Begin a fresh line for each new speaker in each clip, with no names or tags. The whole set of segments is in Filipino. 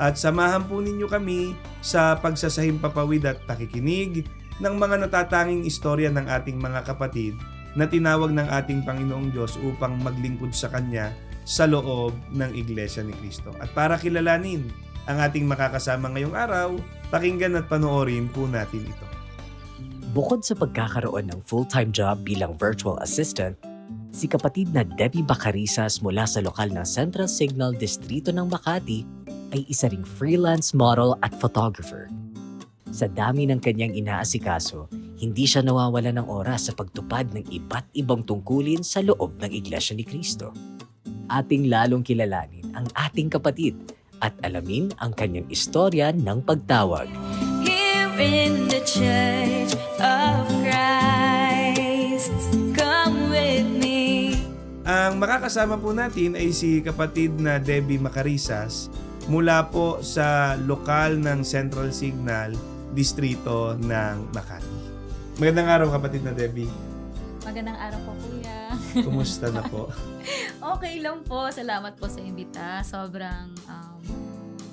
At samahan po ninyo kami sa pagsasahim papawid at pakikinig ng mga natatanging istorya ng ating mga kapatid na tinawag ng ating Panginoong Diyos upang maglingkod sa Kanya sa loob ng Iglesia ni Cristo. At para kilalanin ang ating makakasama ngayong araw, pakinggan at panoorin po natin ito.
Bukod sa pagkakaroon ng full-time job bilang virtual assistant, si kapatid na Debbie Bacarisas mula sa lokal na Central Signal Distrito ng Makati ay isa ring freelance model at photographer. Sa dami ng kanyang inaasikaso, hindi siya nawawala ng oras sa pagtupad ng iba't ibang tungkulin sa loob ng Iglesia ni Cristo. Ating lalong kilalanin ang ating kapatid at alamin ang kanyang istorya ng pagtawag.
here in the church of Christ. Come with me.
Ang makakasama po natin ay si kapatid na Debbie Macarisas mula po sa lokal ng Central Signal, distrito ng Makati. Magandang araw kapatid na Debbie.
Magandang araw po, kuya.
Kumusta na po?
okay lang po. Salamat po sa imbita. Sobrang um,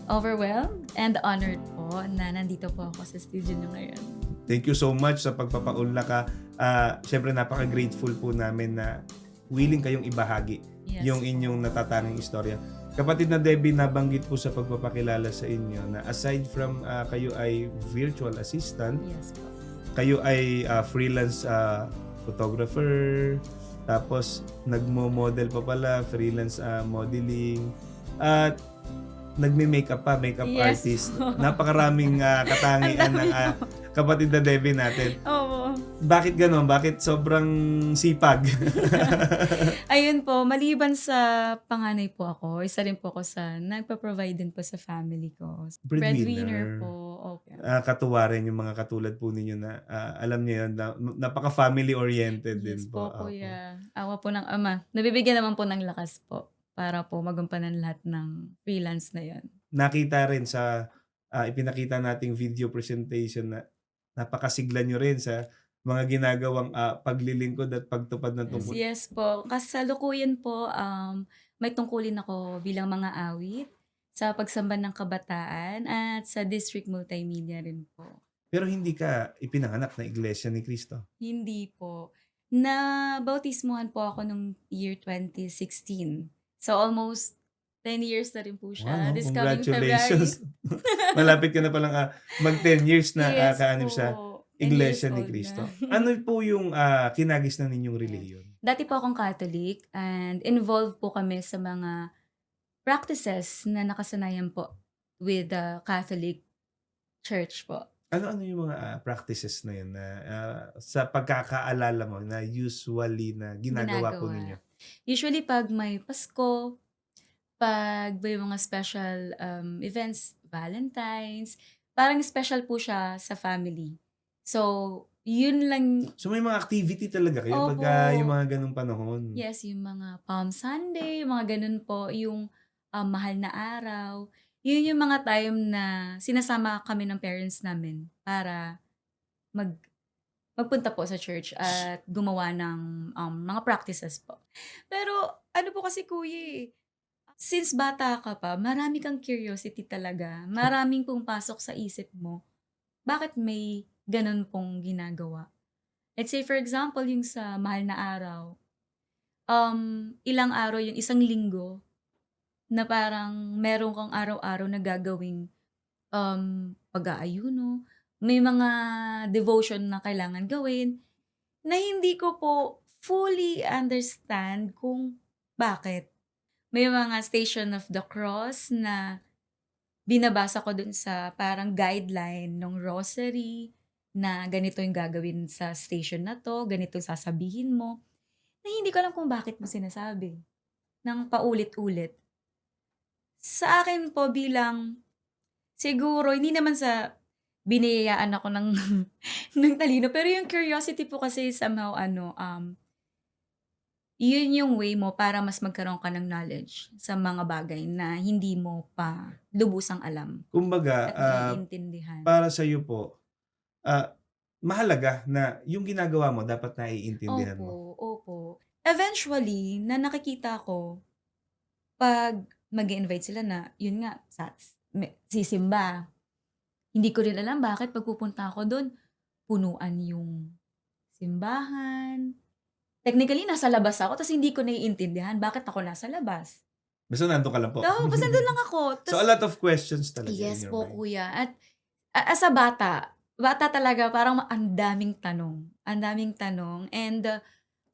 overwhelmed and honored po na nandito po ako sa studio nyo ngayon.
Thank you so much sa pagpapaunla ka. Ah, Siyempre napaka-grateful po namin na willing kayong ibahagi
Yes.
yung inyong natatanging istorya. Kapatid na Debbie, nabanggit po sa pagpapakilala sa inyo na aside from ah, kayo ay virtual assistant,
Yes po.
kayo ay ah, freelance ah, photographer, tapos nagmo-model pa pala, freelance ah, modeling, at nagme-makeup pa, makeup
Yes
artist.
po.
Napakaraming ah, katangian ng ah, kapatid na Debbie natin.
Oo.
Bakit ganon? Bakit sobrang sipag?
Ayun po, maliban sa panganay po ako, isa rin po ako sa nagpa-provide din po sa family ko.
Breadwinner.
po. Okay.
Ah, katuwa rin yung mga katulad po ninyo na ah, alam niyo yun, na, napaka-family oriented din
Yes
po.
po,
Opo.
kuya. Awa po ng ama. Nabibigyan naman po ng lakas po para po magampanan lahat ng freelance na yon.
nakita rin sa ah, ipinakita nating video presentation na napakasigla nyo rin sa mga ginagawang ah, paglilingkod at pagtupad ng
Yes,
tungkol.
yes po. Kasalukuyan po, um, may tungkulin ako bilang mga awit sa pagsamban ng kabataan at sa district multimedia rin po.
Pero hindi ka ipinanganak na iglesia ni Cristo.
Hindi po. Na bautismuhan po ako nung year 2016. So almost 10 years na rin po siya.
Wow,
This coming
congratulations. Malapit ka na palang ah, mag 10 years na ah,
Yes
kaanib
po.
Sa
10
iglesia ni Cristo.
na.
Ano po yung ah, kinagis na ninyong reliyon?
Dati po akong Catholic and involved po kami sa mga practices na nakasanayan po with the Catholic Church po.
Ano-ano yung mga ah, practices na yun na ah, sa pagkakaalala mo na usually na ginagawa, po
Ginagawa.
ninyo?
Usually pag may Pasko, pag may mga special um, events, Valentine's, parang special po siya sa family. So, yun lang,
So may mga activity talaga kayo
Opo.
pag yung mga ganung panahon.
yes, yung mga Palm Sunday, mga ganun po, yung um, mahal na araw. Yun yung mga time na sinasama kami ng parents namin para mag magpunta po sa church at gumawa ng um, mga practices po. Pero ano po kasi kuya eh, since bata ka pa, marami kang curiosity talaga. Maraming pong pasok sa isip mo. Bakit may ganun pong ginagawa? Let's say for example, yung sa mahal na araw. Um, ilang araw yung isang linggo na parang meron kang araw-araw na gagawing um, pag-aayuno, may mga devotion na kailangan gawin na hindi ko po fully understand kung bakit. May mga Station of the Cross na binabasa ko dun sa parang guideline ng rosary na ganito yung gagawin sa station na to, ganito yung sasabihin mo, na hindi ko alam kung bakit mo sinasabi ng paulit-ulit. Sa akin po bilang Siguro, hindi naman sa biniyayaan ako ng, ng talino. Pero yung curiosity po kasi somehow, ano, um, yun yung way mo para mas magkaroon ka ng knowledge sa mga bagay na hindi mo pa lubusang alam
Kumbaga,
at naiintindihan.
para sa iyo po, ah, mahalaga na yung ginagawa mo dapat naiintindihan
Opo,
mo.
opo. Eventually, na nakikita ko, pag mag invite sila na, yun nga, sa, me- sisimba, hindi ko rin alam bakit pag pupunta ako doon, punuan yung simbahan. Technically, nasa labas ako, tapos hindi ko naiintindihan bakit ako nasa labas.
Basta nandun ka lang po.
Oo, basta doon lang ako.
so,
Tas-
a lot of questions talaga
Yes
in your
po,
mind.
kuya. At a- as a bata, bata talaga, parang ang daming tanong. Ang daming tanong. And uh,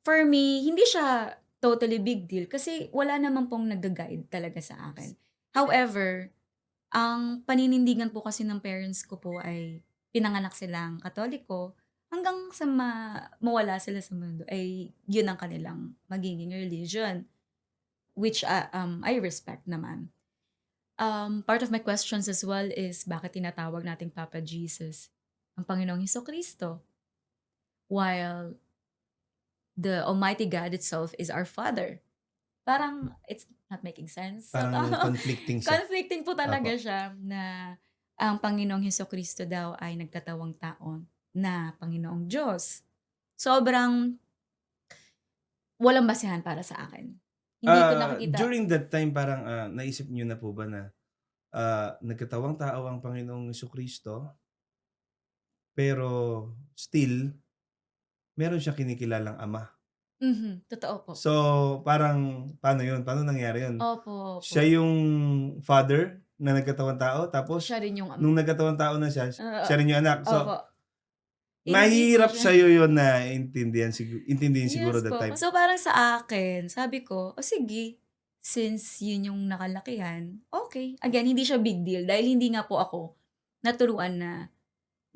for me, hindi siya totally big deal kasi wala naman pong nag-guide talaga sa akin. However, ang paninindigan po kasi ng parents ko po ay pinanganak silang katoliko hanggang sa ma- mawala sila sa mundo ay yun ang kanilang magiging religion which uh, um, I respect naman. Um, part of my questions as well is bakit tinatawag nating Papa Jesus ang Panginoong Heso Kristo while the Almighty God itself is our Father. Parang it's not making sense.
Parang conflicting siya.
Conflicting po talaga
Apo.
siya na ang Panginoong Heso Kristo daw ay nagtatawang taon na Panginoong Diyos. Sobrang walang basehan para sa akin. Hindi ko
Ah,
nakikita.
During that time, parang ah, naisip niyo na po ba na ah, nagkatawang tao ang Panginoong Kristo pero still, meron siya kinikilalang ama.
Mhm, totoo po.
So, parang, paano yun? Paano nangyari yun?
Opo, opo.
Siya yung father na nagkatawang tao, tapos
Siya rin yung ama.
nung nagkatawang tao na siya,
Oo.
siya rin yung anak. So,
Opo. Hindi
mahirap
po
sa
siya-
iyo yun na intindihan, siguro, intindihin siguro
Yes
that
po.
time.
So parang sa akin, sabi ko, o sige, since yun yung nakalakihan, okay. Again, hindi siya big deal dahil hindi nga po ako naturuan na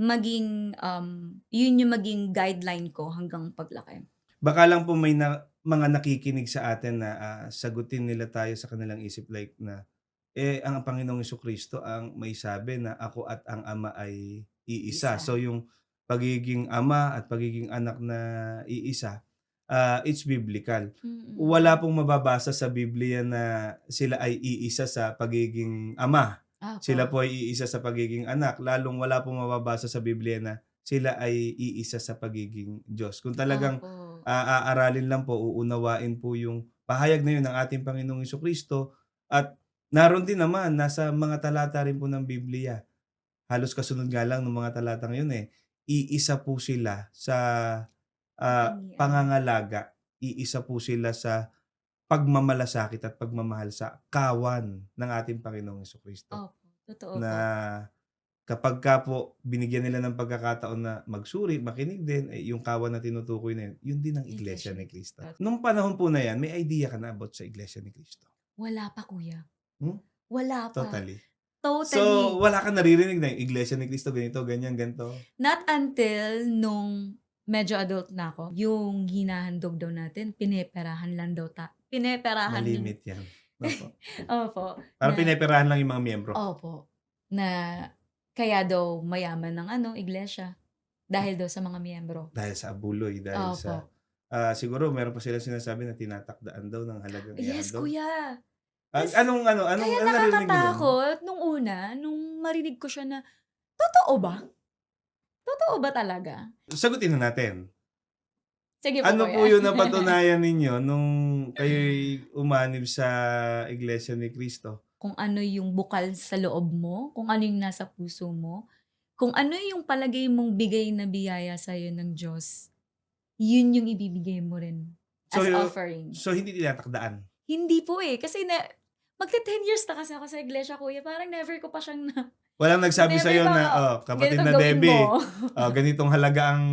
maging, um, yun yung maging guideline ko hanggang paglaki.
Baka lang po may na, mga nakikinig sa atin na ah, sagutin nila tayo sa kanilang isip like na eh ang Panginoong Kristo ang may sabi na ako at ang ama ay iisa.
Isa.
So yung pagiging ama at pagiging anak na iisa, ah, it's biblical.
Mm-mm.
Wala pong mababasa sa Biblia na sila ay iisa sa pagiging ama.
Apo.
Sila po ay iisa sa pagiging anak. Lalong wala pong mababasa sa Biblia na sila ay iisa sa pagiging Diyos. Kung talagang
Opo.
ah, aaralin lang po, uunawain po yung pahayag na yun ng ating Panginoong Kristo at naroon din naman, nasa mga talata rin po ng Biblia. Halos kasunod nga lang ng mga talata ngayon eh. Iisa po sila sa
Katangian.
pangangalaga. Iisa po sila sa pagmamalasakit at pagmamahal sa kawan ng ating Panginoong Kristo
Opo. Totoo
na kapag ka po binigyan nila ng pagkakataon na magsuri, makinig din, eh, yung kawan na tinutukoy na yun, yun din ang Iglesia
Iglesia
ni Cristo.
Cristo.
Nung panahon po na yan, may idea ka na about sa Iglesia ni Cristo.
Wala pa, kuya.
Hmm?
Wala pa.
Totally.
Totally.
So, wala ka naririnig na yung Iglesia ni Cristo, ganito, ganyan, ganito.
Not until nung medyo adult na ako, yung hinahandog daw natin, pineperahan lang daw ta. Pineperahan.
Malimit yan. Opo.
Opo.
Parang
Na-
pineperahan lang yung mga miyembro.
Opo. Na kaya daw mayaman ng ano, iglesia. Dahil daw sa mga miyembro.
Dahil sa abuloy, dahil
Opo.
sa... ah, siguro, meron pa sila sinasabi na tinatakdaan daw ng halagang
Yes,
ihandog.
kuya.
Ah,
Yes.
anong, ano, anong,
Kaya
ano dun?
nakakatakot nung una, nung marinig ko siya na, totoo ba? Totoo ba talaga?
Sagutin na natin.
Sige po,
Ano
kuya.
po yung napatunayan ninyo nung kayo'y umanib sa Iglesia ni Cristo?
kung ano yung bukal sa loob mo, kung ano yung nasa puso mo, kung ano yung palagay mong bigay na biyaya sa'yo ng Diyos, yun yung ibibigay mo rin as
So,
offering.
So, hindi tinatakdaan.
Hindi po eh. Kasi na, magta 10 years na kasi ako sa iglesia, kuya. Parang never ko pa siyang na,
Walang nagsabi
Never
sa iyo
pa,
na, oh, kapatid na
gawin
Debbie,
mo.
oh, ganitong halaga ang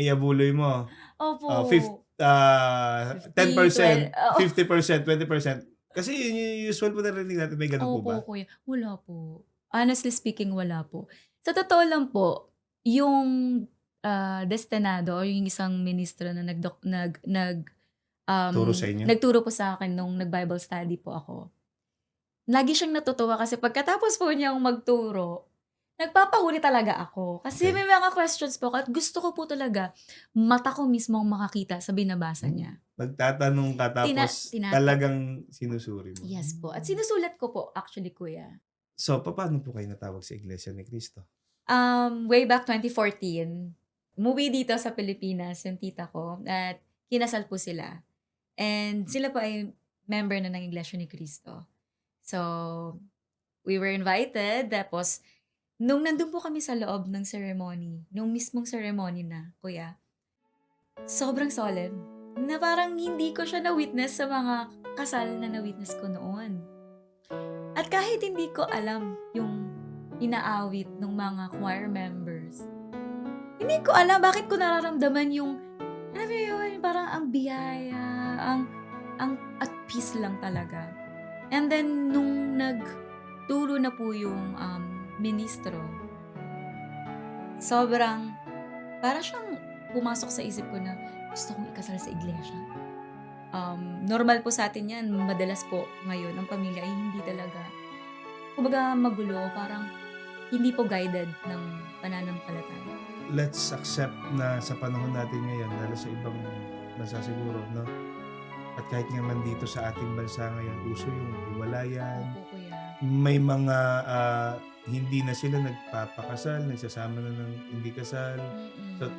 iabuloy mo.
Opo.
Oh, fifth, ah, 10%,
50,
50%, 20%. Kasi yun yung usual po narinig natin. May ganun po
Opo,
ba?
kuya. Wala po. Honestly speaking, wala po. Sa totoo lang po, yung ah, destinado o yung isang ministro na nag, nag, nag um,
Turo sa inyo?
Nagturo po sa akin nung nag-Bible study po ako. lagi siyang natutuwa kasi pagkatapos po niyang magturo, nagpapahuli talaga ako. Kasi
Okay.
may mga questions po at gusto ko po talaga mata ko mismo ang makakita sa binabasa niya.
Nagtatanong ka tapos
Tina-
talagang sinusuri mo.
Yes po. At sinusulat ko po actually, kuya.
So, paano po kayo natawag sa Iglesia ni Cristo?
Um, way back 2014, umuwi dito sa Pilipinas yung tita ko at kinasal po sila. And sila po ay member na ng Iglesia ni Cristo. So, we were invited. Tapos, nung nandun po kami sa loob ng ceremony, nung mismong ceremony na, kuya, sobrang solemn. Na parang hindi ko siya na-witness sa mga kasal na na-witness ko noon. At kahit hindi ko alam yung inaawit ng mga choir members, hindi ko alam bakit ko nararamdaman yung, alam mo yun, parang ang biyaya, ang, ang at peace lang talaga. And then, nung nagturo na po yung um, ministro, sobrang, para siyang pumasok sa isip ko na gusto kong ikasal sa iglesia. Um, normal po sa atin yan. Madalas po ngayon, ang pamilya ay hindi talaga, kumbaga magulo, parang hindi po guided ng pananampalataya.
Let's accept na sa panahon natin ngayon, lalo sa ibang bansa siguro, no? At kahit nga man dito sa ating bansa ngayon, uso yung hiwalayan.
Opo, kuya.
May mga ah, hindi na sila nagpapakasal, nagsasama na ng hindi kasal.
Mm-mm.
So,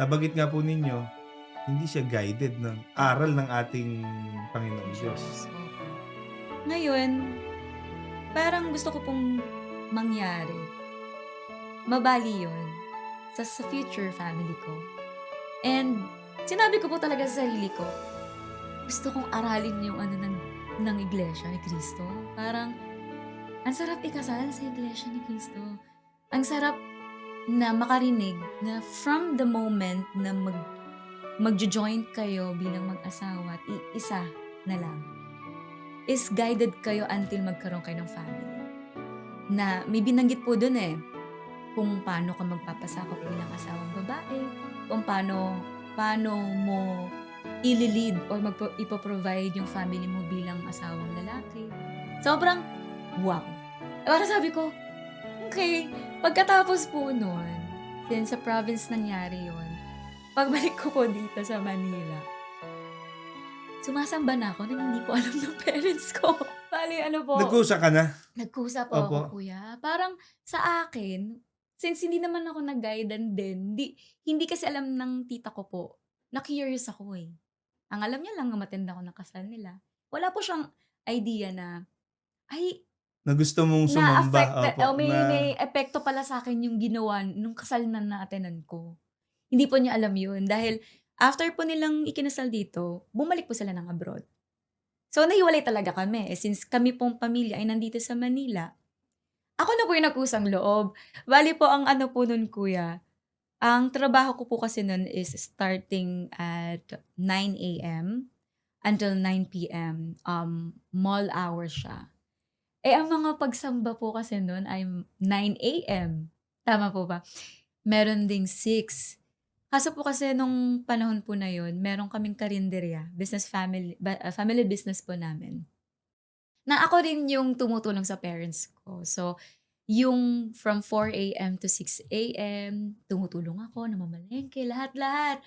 Nabanggit nga po ninyo, hindi siya guided ng aral ng ating Panginoong Diyos.
Ngayon, parang gusto ko pong mangyari. Mabali yun sa, sa future family ko. And sinabi ko po talaga sa sarili ko, gusto kong aralin yung ano ng, ng iglesia ni Cristo. Parang, ang sarap ikasal sa iglesia ni Cristo. Ang sarap na makarinig na from the moment na mag magjo-join kayo bilang mag-asawa at iisa na lang is guided kayo until magkaroon kayo ng family. Na may binanggit po dun eh, kung paano ka magpapasakop bilang asawang babae, kung paano, paano mo ililid or magpo, ipoprovide yung family mo bilang asawang lalaki. Sobrang wow. Para sabi ko, okay, pagkatapos po nun, since sa province nangyari yon pagbalik ko po dito sa Manila, sumasamba na ako nang hindi po alam ng parents ko. Bali, ano po,
Nagkusa ka na?
nagkusap po
Opo.
ako, kuya. Parang sa akin, since hindi naman ako nag-guidan din, di, hindi kasi alam ng tita ko po, na-curious ako eh. Ang alam niya lang na matend ako ng kasal nila. Wala po siyang idea na, ay,
Na gusto mong sumamba?
na-affect,
Opo,
oh, may,
na-
may epekto pala sa akin yung ginawa nung kasal na na-attenan ko. Hindi po niya alam yun. Dahil after po nilang ikinasal dito, bumalik po sila ng abroad. So, nahiwalay talaga kami. Eh, since kami pong pamilya ay nandito sa Manila, ako na po yung nagkusang loob. Bali po ang ano po nun, kuya. Ang trabaho ko po kasi nun is starting at 9 a.m. until 9 p.m. Um, mall hours siya. Eh, ang mga pagsamba po kasi nun ay 9 a.m. Tama po ba? Meron ding 6. Kaso po kasi nung panahon po na yun, meron kaming karinderya, business family, uh, family business po namin. Na ako rin yung tumutulong sa parents ko. So, yung from 4 a.m. to 6 a.m., tumutulong ako, namamalengke, lahat-lahat.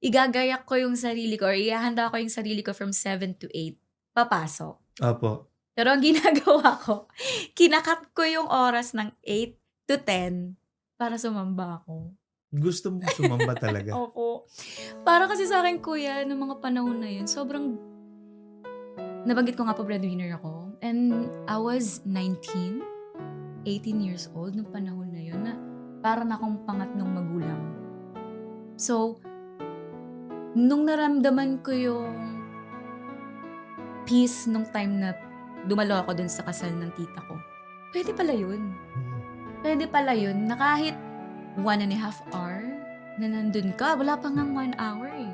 Igagayak ko yung sarili ko or ihahanda ko yung sarili ko from 7 to 8. Papasok.
Opo.
Pero ang ginagawa ko, kinakat ko yung oras ng 8 to 10 para sumamba ako.
Gusto mong sumamba talaga.
Opo. Para kasi sa akin, kuya, noong mga panahon na yun, sobrang... Nabanggit ko nga po breadwinner ako. And I was 19, 18 years old nung panahon na yun na para na akong pangatlong magulang. So, nung naramdaman ko yung peace nung time na dumalo ako dun sa kasal ng tita ko, pwede pala yun pwede pala yun na kahit one and a half hour na nandun ka, wala pa nga one hour eh.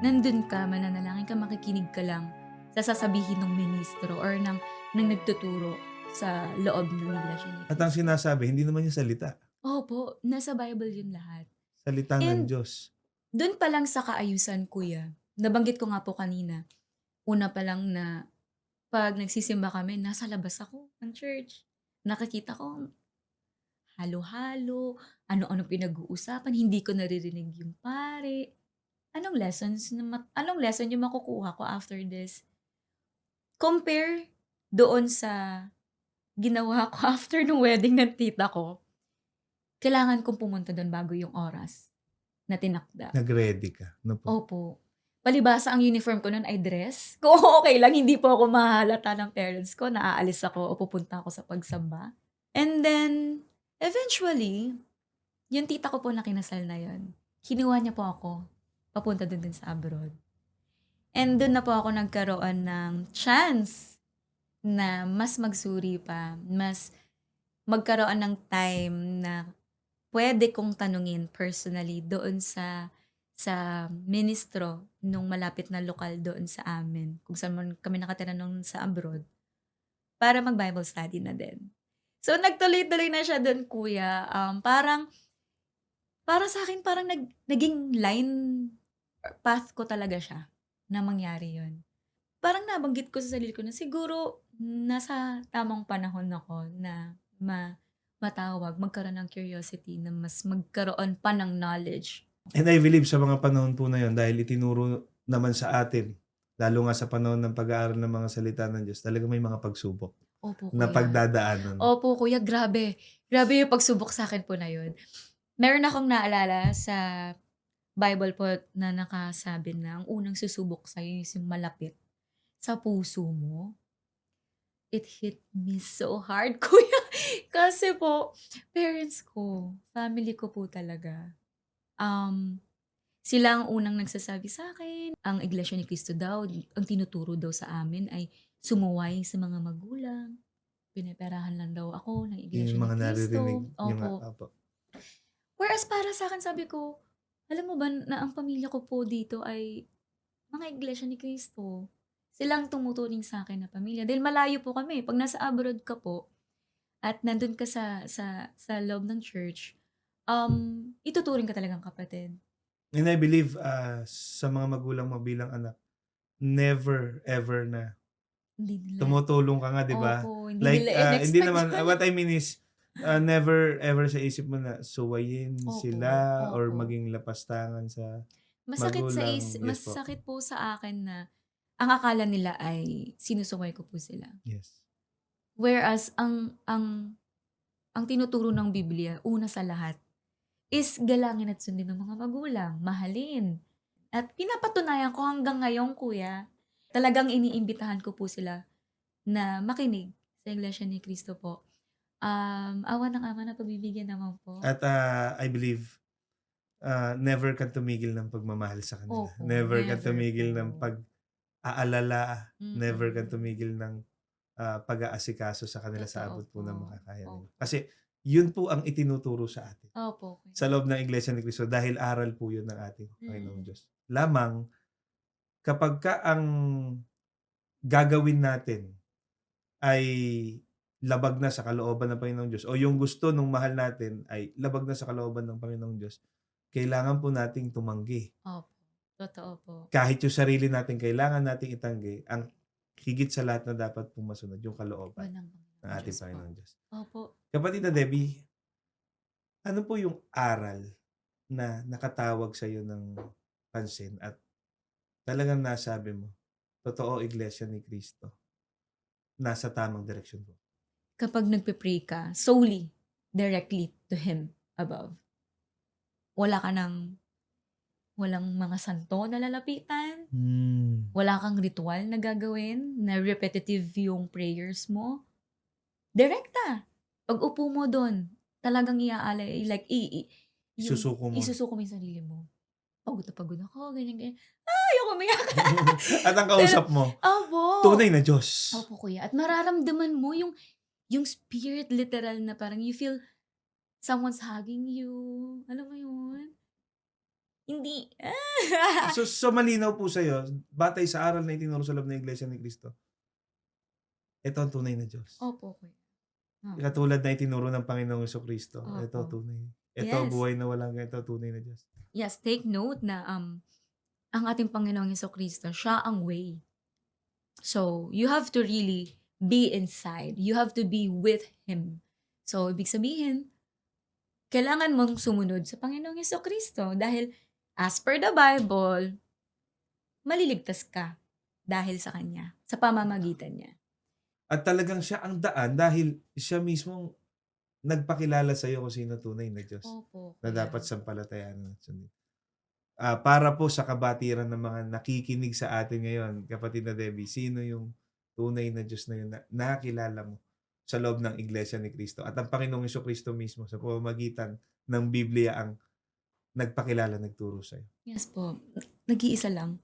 Nandun ka, mananalangin ka, makikinig ka lang sa sasabihin ng ministro or ng, ng nagtuturo sa loob ng iglesia ni
At ang sinasabi, hindi naman yung salita.
Opo, nasa Bible yun lahat.
Salita ng
And-
Diyos.
Doon pa lang sa kaayusan, kuya, nabanggit ko nga po kanina, una pa lang na 'pag nagsisimba kami, nasa labas ako ng church. Nakikita ko halo-halo, ano-ano pinag-uusapan, hindi ko naririnig yung pare. Anong lessons na mat anong lesson yung makukuha ko after this? Compare doon sa ginawa ko after nung wedding ng tita ko. Kailangan kong pumunta doon bago yung oras na tinakda.
Nag-ready ka. No po?
Opo. Palibasa ang uniform ko noon ay dress. Kung okay lang, hindi po ako mahalata ng parents ko na aalis ako o pupunta ako sa pagsamba. And then, eventually, yung tita ko po na kinasal na yon, kinuha niya po ako papunta dun din sa abroad. And doon na po ako nagkaroon ng chance na mas magsuri pa, mas magkaroon ng time na pwede kong tanungin personally doon sa sa ministro nung malapit na lokal doon sa amin, kung saan kami nakatira nung sa abroad, para mag-Bible study na din. So, nagtuloy-tuloy na siya doon, kuya. Um, parang, para sa akin, parang nag, naging line path ko talaga siya na mangyari yon Parang nabanggit ko sa sarili ko na siguro nasa tamang panahon ako na ma, matawag, magkaroon ng curiosity, na mas magkaroon pa ng knowledge
And I believe sa mga panahon po na yon dahil itinuro naman sa atin, lalo nga sa panahon ng pag-aaral ng mga salita ng Diyos, talaga may mga pagsubok
Opo,
na
kuya.
pagdadaanan.
Opo, kuya, grabe. Grabe yung pagsubok sa akin po na yun. Meron akong naalala sa Bible po na nakasabi na ang unang susubok sa'yo is yung malapit sa puso mo. It hit me so hard, kuya. Kasi po, parents ko, family ko po talaga. Um, sila ang unang nagsasabi sa akin. Ang Iglesia ni Cristo daw, ang tinuturo daw sa amin ay sumuway sa mga magulang. Pinaperahan lang daw ako ng Iglesia
yung mga
ni Cristo.
naririnig. Yung,
Opo.
opo.
Whereas para sa akin, sabi ko, alam mo ba na ang pamilya ko po dito ay mga Iglesia ni Cristo. Silang tumuturing sa akin na pamilya. Dahil malayo po kami. Pag nasa abroad ka po, at nandun ka sa, sa, sa loob ng church, um, ituturing ka talagang kapatid.
And I believe ah, sa mga magulang mabilang anak, never ever na
Hindi nila.
tumutulong ka nga, di ba?
Opo, hindi
Like,
nila in-expect
hindi naman,
yun.
what I mean is, ah, never ever sa isip mo na suwayin
Opo,
sila or
opo.
maging lapastangan sa
Masakit sa
magulang.
is,
Yes po.
masakit po sa akin na ang akala nila ay sinusumay ko po sila.
yes.
Whereas ang ang ang tinuturo ng Biblia una sa lahat is galangin at sundin ng mga magulang, mahalin. At pinapatunayan ko hanggang ngayon, kuya, talagang iniimbitahan ko po sila na makinig sa Iglesia ni Cristo po. Um, awa ng ama na pagbibigyan naman po.
At ah, I believe ah, never ka tumigil ng pagmamahal sa kanila.
Opo,
never ka
never
tumigil
po.
ng pag-aalala. Never ka tumigil ng ah, pag-aasikaso sa kanila sa
Totoo
abot po ng makakaya nila. Kasi yun po ang itinuturo sa atin.
Opo.
Sa loob ng Iglesia ni Cristo dahil aral po yun ng ating Panginoong
Mm.
Diyos. Lamang kapag ka ang gagawin natin ay labag na sa kalooban ng Panginoong Diyos o yung gusto nung mahal natin ay labag na sa kalooban ng Panginoong Diyos, kailangan po nating tumanggi.
Opo. Totoo po.
Kahit yung sarili natin, kailangan nating itanggi ang higit sa lahat na dapat pong masunod, yung kalooban ng ating. Panginoong Diyos.
Opo.
Kapatid na Debbie, ano po yung aral na nakatawag sa iyo ng pansin at talagang nasabi mo, totoo Iglesia ni Cristo, nasa tamang direksyon po.
kapag nagpe-pray ka solely, directly to Him above. Wala ka ng, walang mga santo na lalapitan, wala kang ritual na gagawin, na repetitive yung prayers mo. Direkta. Pag upo mo doon, talagang iaalay, like, i, i, yung-
Isusuko mo.
isusuko mo yung sarili mo. Pagod na pagod ako, ganyan, ganyan. Ay, ako umiyak.
at ang kausap mo,
Opo.
tunay na Diyos.
Opo, kuya. At mararamdaman mo yung yung spirit literal na parang you feel someone's hugging you. Alam mo yun? Hindi.
So, so malinaw po sa iyo, batay sa aral na itinuro sa loob ng Iglesia ni Cristo, ito ang tunay na Diyos.
Opo, kuya. Oh.
Katulad na itinuro ng Panginoong Yeso Kristo,
Opo.
ito tunay. Ito
Yes.
buhay na walang ito tunay na Diyos.
Yes, take note na um ang ating Panginoong Yeso Kristo, siya ang way. So, you have to really be inside. You have to be with Him. So, ibig sabihin, kailangan mong sumunod sa Panginoong Yeso Kristo dahil as per the Bible, maliligtas ka dahil sa Kanya, sa pamamagitan niya.
At talagang siya ang daan dahil siya mismo nagpakilala sa iyo kung sino tunay na Diyos
Opo.
na dapat sampalatayaan at sundin. Ah, para po sa kabatiran ng mga nakikinig sa atin ngayon, kapatid na Debbie, sino yung tunay na Diyos na yun na nakilala mo sa loob ng Iglesia ni Cristo at ang Panginoong Iso Kristo mismo sa pamamagitan ng Biblia ang nagpakilala, nagturo sa iyo.
Yes po. Nag-iisa lang.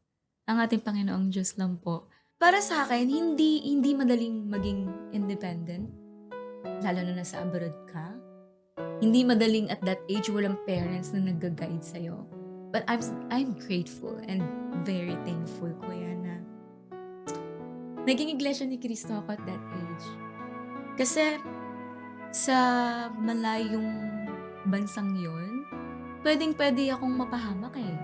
Ang ating Panginoong Diyos lang po. Para sa akin, hindi hindi madaling maging independent. Lalo na nasa abroad ka. Hindi madaling at that age walang parents na nag-guide sa'yo. But I'm, I'm grateful and very thankful, Kuya, na naging iglesia ni Cristo ako at that age. Kasi sa malayong bansang yon, pwedeng pwede akong mapahamak eh.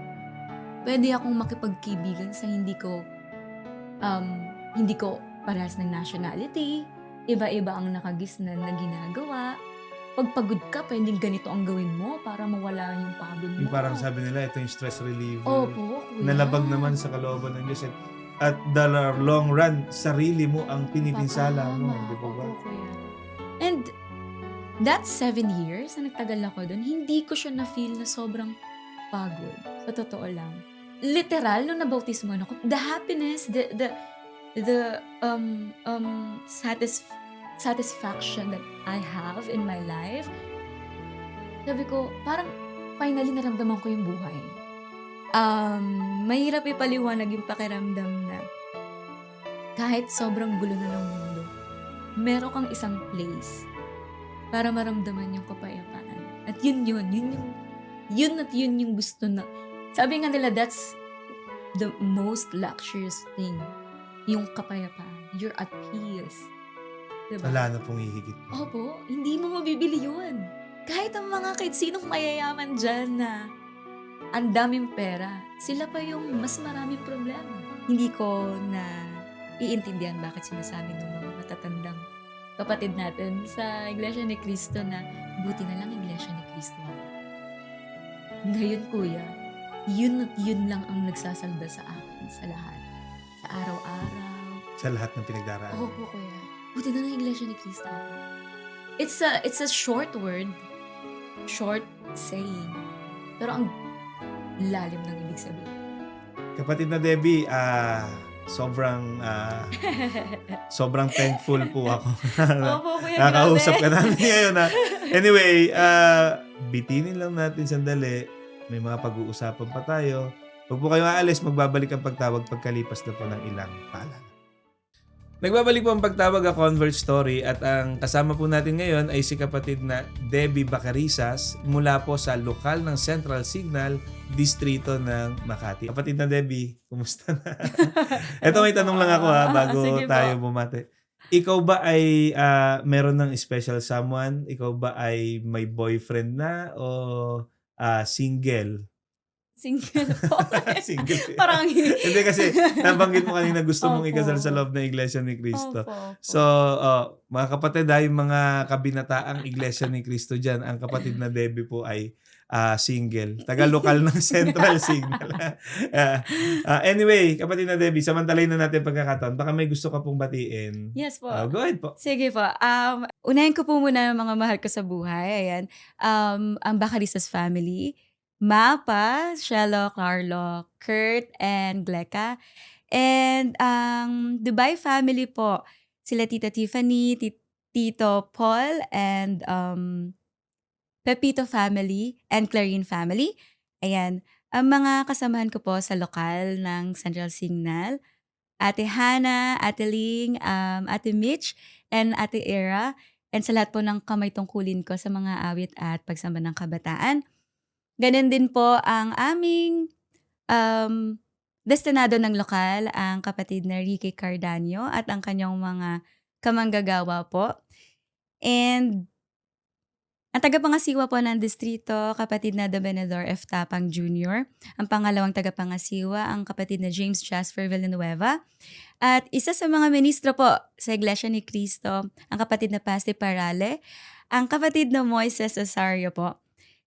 Pwede akong makipagkibigan sa hindi ko um, hindi ko parehas ng nationality, iba-iba ang nakagisnan na ginagawa. Pag pagod ka, pwedeng ganito ang gawin mo para mawala yung pagod mo.
Yung parang sabi nila, ito yung stress reliever.
Opo, kuya.
nalabag naman sa kalooban ng Diyos. At, at the long run, sarili mo ang pinipinsala mo. Di ba ba?
Opo, kuya. And that seven years na nagtagal ako doon, hindi ko siya na-feel na sobrang pagod. Sa totoo lang. Literal, nung nabautismo ako, the happiness, the, the, the, um, um, satis, satisfaction that I have in my life, sabi ko, parang finally naramdaman ko yung buhay. Um, mahirap ipaliwanag yung pakiramdam na kahit sobrang gulo na ng mundo, meron kang isang place para maramdaman yung kapayapaan. At yun yun, yun yung, yun at yun yung gusto na, sabi nga nila, that's the most luxurious thing. Yung kapayapaan. You're at peace. Diba?
Wala na pong hihigit. pa.
Opo, hindi mo mabibili yun. Kahit ang mga kahit sinong mayayaman dyan na ang daming pera, sila pa yung mas maraming problema. Hindi ko na iintindihan bakit sinasabi ng mga matatandang kapatid natin sa Iglesia ni Cristo na buti na lang Iglesia ni Cristo. Ngayon, kuya, yun at yun lang ang nagsasalba sa akin sa lahat. Sa araw-araw,
Sa lahat ng pinagdaraan.
Oo po, kuya. Buti na ng Iglesia ni Cristo. It's a, it's a short word. Short saying. Pero ang lalim ng ibig sabihin.
Kapatid na Debbie, ah, sobrang ah, sobrang thankful po ako.
Opo, kuya.
Nakausap ka
grabe.
namin ngayon. Ha? Anyway, ah, bitinin lang natin sandali. May mga pag-uusapan pa tayo. Huwag po kayong aalis, magbabalik ang pagtawag pagkalipas na po ng ilang paalala. Nagbabalik po ang pagtawag a Convert Story at ang kasama po natin ngayon ay si kapatid na Debbie Bacarisas mula po sa lokal ng Central Signal, distrito ng Makati. Kapatid na Debbie, kumusta na? Ito may tanong lang ako ha, bago
Sige po.
tayo bumate. Ikaw ba ay ah, meron ng special someone? Ikaw ba ay may boyfriend na o ah, single?
Single po.
single.
Parang
Hindi kasi nabanggit mo kanina gusto mong
Opo.
ikasal sa loob ng Iglesia ni Cristo.
Opo, opo.
So, oh, mga kapatid, ay mga kabinataang Iglesia ni Cristo dyan, ang kapatid na Debbie po ay ah, single. Taga-lokal ng Central Signal. Ah, ah, anyway, kapatid na Debbie, samantalay na natin pagkakataon. Baka may gusto ka pong batiin.
Yes po.
Ah, go ahead po.
Sige po. Um, unahin ko po muna ang mga mahal ko sa buhay. Ayan. Um, ang Bacaristas family. Mapa, Shello, Carlo, Kurt, and Gleka. And ang Dubai family po. Sila Tita Tiffany, Ti- Tito Paul, and um, Pepito family, and Clarine family. Ayan. Ang mga kasamahan ko po sa lokal ng Central Signal. Ate Hannah, Ate Ling, um, Ate Mitch, and Ate Era, and sa lahat po ng kamay tungkulin ko sa mga awit at pagsamba ng kabataan. Ganon din po ang aming um, destinado ng lokal, ang kapatid na Ricky Cardanio at ang kanyang mga kamanggagawa po. And Ang tagapangasiwa po ng distrito, kapatid na Dobenador F. Tapang Jr. Ang pangalawang tagapangasiwa, ang kapatid na James Jasper Villanueva. At isa sa mga ministro po sa Iglesia ni Cristo, ang kapatid na Pasti Parale. Ang kapatid na Moises Osario po.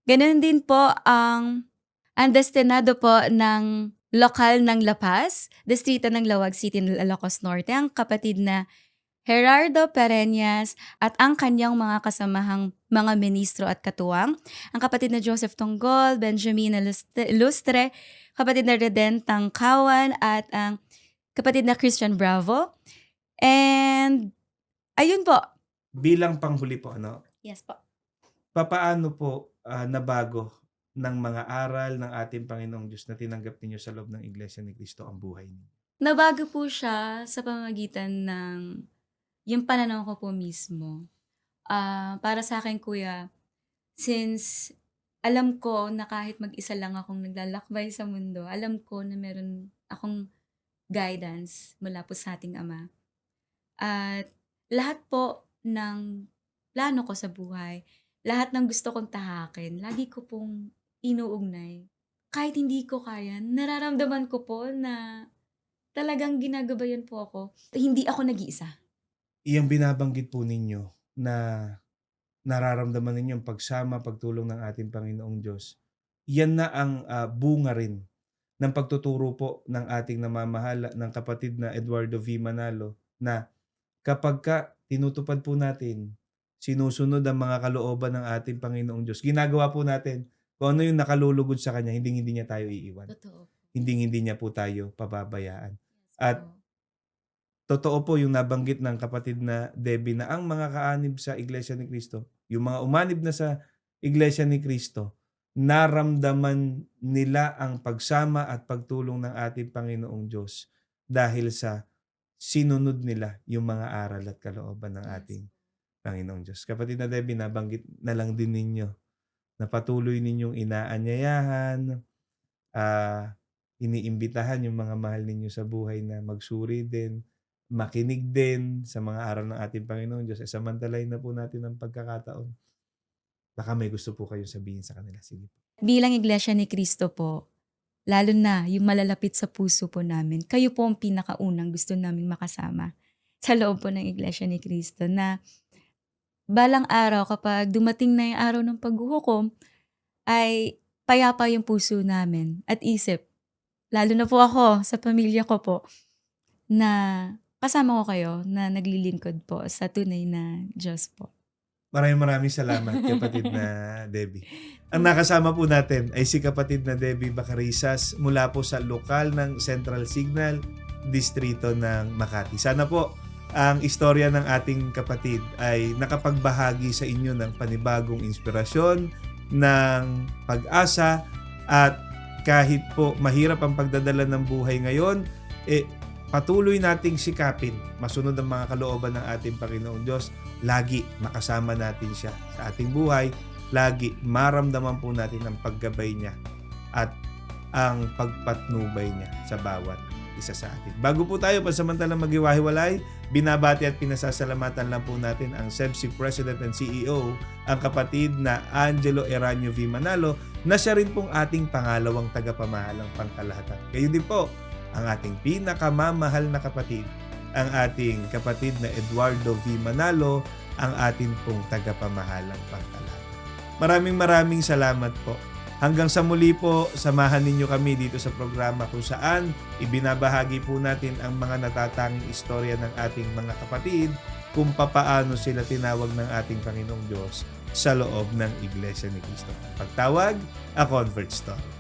Ganon din po ang, ang destinado po ng lokal ng La Paz, distrito ng Lawag City, Ilocos Norte, ang kapatid na Gerardo Pereñas at ang kanyang mga kasamahang mga ministro at katuwang, ang kapatid na Joseph Tonggol, Benjamin Ilustre, kapatid na Reden Tangkawan, at ang kapatid na Christian Bravo. And, ayun po.
Bilang panghuli po, ano,
Yes po.
papaano po ah, nabago ng mga aral ng ating Panginoong Diyos na tinanggap ninyo sa loob ng Iglesia ni Cristo ang buhay ninyo?
Nabago po siya sa pamagitan ng yung pananaw ko po mismo. Ah, para sa akin, kuya, since alam ko na kahit mag-isa lang akong naglalakbay sa mundo, alam ko na meron akong guidance mula po sa ating Ama. At lahat po ng plano ko sa buhay, lahat ng gusto kong tahakin, lagi ko pong inuugnay. Kahit hindi ko kaya, nararamdaman ko po na talagang ginagabayan po ako. Hindi ako nag-iisa.
Iyang binabanggit po ninyo na nararamdaman ninyo ang pagsama, pagtulong ng ating Panginoong Diyos. Yan na ang ah, bunga rin ng pagtuturo po ng ating namamahala ng kapatid na Eduardo V. Manalo na kapag ka tinutupad po natin, sinusunod ang mga kalooban ng ating Panginoong Diyos, ginagawa po natin kung ano yung nakalulugod sa Kanya, hindi hindi niya tayo iiwan.
Totoo.
Hindi hindi niya po tayo pababayaan.
Yes
At. Totoo po yung nabanggit ng kapatid na Debbie na ang mga kaanib sa Iglesia ni Cristo, yung mga umanib na sa Iglesia ni Cristo, naramdaman nila ang pagsama at pagtulong ng ating Panginoong Diyos dahil sa sinunod nila yung mga aral at kalooban ng ating Panginoong Diyos. Kapatid na Debbie, nabanggit na lang din ninyo na patuloy ninyong inaanyayahan, ah, iniimbitahan yung mga mahal ninyo sa buhay na magsuri din, makinig din sa mga aral ng ating Panginoong Diyos. E samantalahin na po natin ang pagkakataon. Baka may gusto po kayong sabihin sa kanila. Sige po.
Bilang Iglesia ni Cristo po, lalo na yung malalapit sa puso po namin, kayo po ang pinakaunang gusto namin makasama sa loob po ng Iglesia ni Cristo na balang araw kapag dumating na yung araw ng paghuhukom, ay payapa yung puso namin at isip. Lalo na po ako sa pamilya ko po na kasama ko kayo na naglilingkod po sa tunay na Diyos po.
Maraming maraming salamat, kapatid na Debbie. Ang nakasama po natin ay si kapatid na Debbie Bacarisas mula po sa lokal ng Central Signal, distrito ng Makati. Sana po ang istorya ng ating kapatid ay nakapagbahagi sa inyo ng panibagong inspirasyon, ng pag-asa, at kahit po mahirap ang pagdadala ng buhay ngayon, eh, patuloy nating sikapin masunod ang mga kalooban ng ating Panginoong Diyos lagi makasama natin siya sa ating buhay, lagi maramdaman po natin ang paggabay niya at ang pagpatnubay niya sa bawat isa sa atin. Bago po tayo pansamantalang maghiwa-hiwalay, binabati at pinasasalamatan lang po natin ang SEBSI President and CEO, ang kapatid na Angelo Eranio V. Manalo, na siya rin pong ating pangalawang tagapamahalang pangkalahatan. Kayo din po, ang ating pinakamamahal na kapatid, ang ating kapatid na Eduardo V. Manalo, ang atin pong tagapamahalang pangkalahatan. Maraming maraming salamat po. Hanggang sa muli po, samahan ninyo kami dito sa programa kung saan ibinabahagi po natin ang mga natatanging istorya ng ating mga kapatid kung papaano sila tinawag ng ating Panginoong Diyos sa loob ng Iglesia ni Cristo. Pagtawag, A Convert Story.